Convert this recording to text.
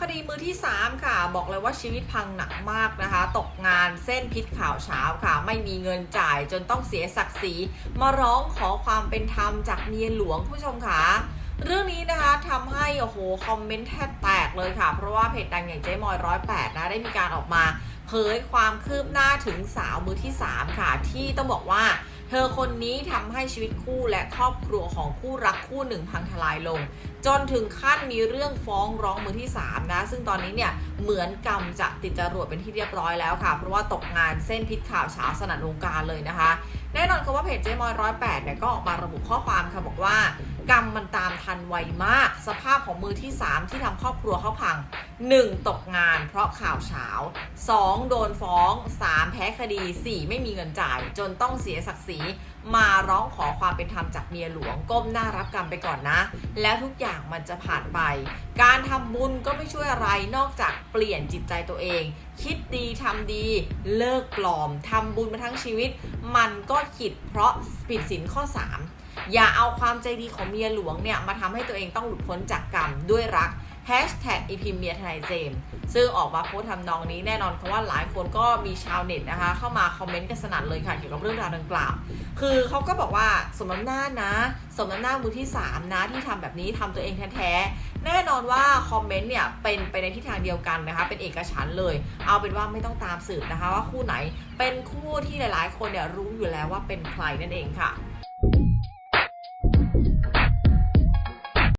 คดีมือที่ 3 ค่ะ บอกเลยว่าชีวิตพังหนักมากนะคะ ตกงานเส้นพิษข่าวเช้าค่ะ ไม่มีเงินจ่ายจนต้องเสียศักดิ์ศรีมาร้องขอความเป็นธรรมจากเมียหลวงผู้ชมค่ะเรื่องนี้นะคะทำให้โอ้โหคอมเมนต์แทบแตกเลยค่ะ เพราะว่าเพจดังอย่างเจ๊มอยร้อยแปดนะได้มีการออกมาเผยความคืบหน้าถึงสาวมือที่ 3 ค่ะ ที่ต้องบอกว่า เธอคนนี้ทำให้ชีวิตคู่และครอบครัวของคู่รักคู่หนึ่งพังทลายลง จนถึงขั้นมีเรื่องฟ้องร้องมือที่ 3 นะ ซึ่งตอนนี้เนี่ยเหมือนกรรมจะติดจรวดเป็นที่เรียบร้อยแล้วค่ะ เพราะว่าตกงานเส้นพิษข่าวเช้าสนั่นวงการเลยนะคะ แน่นอนค่ะว่าเพจเจมอยร้อยแปดเนี่ยก็ออกมาระบุข้อความค่ะบอกว่ากรรมมันตาม ทันไวมาก สภาพของมือที่ 3 ที่ทำครอบครัวเขาพัง 1. ตกงานเพราะข่าวเช้า 2. โดนฟ้อง 3. แพ้คดี 4. ไม่มีเงินจ่าย จนต้องเสียศักดิ์ศรีมาร้องขอความเป็นธรรมจากเมียหลวงก้มหน้ารับกรรมไปก่อนนะ แล้วทุกอย่างมันจะผ่านไป การทำบุญก็ไม่ช่วยอะไรนอกจากเปลี่ยนจิตใจตัวเอง คิดดีทำดี เลิกปลอมทำบุญมาทั้งชีวิต มันก็ขิดเพราะผิดศีลข้อ 3 อย่าเอาความใจดีของเมียหลวงเนี่ย มาทำให้ตัวเองต้องหลุดพ้นจากกรรมด้วยรัก Hashtag อีพิมเมียทนายเจมซึ่งออกมาโพสทำนองนี้แน่นอนค่ะว่าหลายคนก็มีชาวเน็ตนะคะ เข้ามาคอมเมนต์กันสนั่นเลยค่ะ เกี่ยวกับเรื่องราวดังกล่าว คือเขาก็บอกว่าสมน้ำหน้านะ สมน้ำหน้ามือที่ 3 นะที่ทำแบบนี้ทำตัวเองแท้ๆแน่นอนว่าคอมเมนต์เนี่ยเป็นไปในทิศทางเดียวกันนะคะ เป็นเอกฉันท์เลย เอาเป็นว่าไม่ต้องตามสืบนะคะ ว่าคู่ไหนเป็นคู่ที่หลายๆ คนเนี่ยรู้อยู่แล้วว่าเป็นใครนั่นเองค่ะ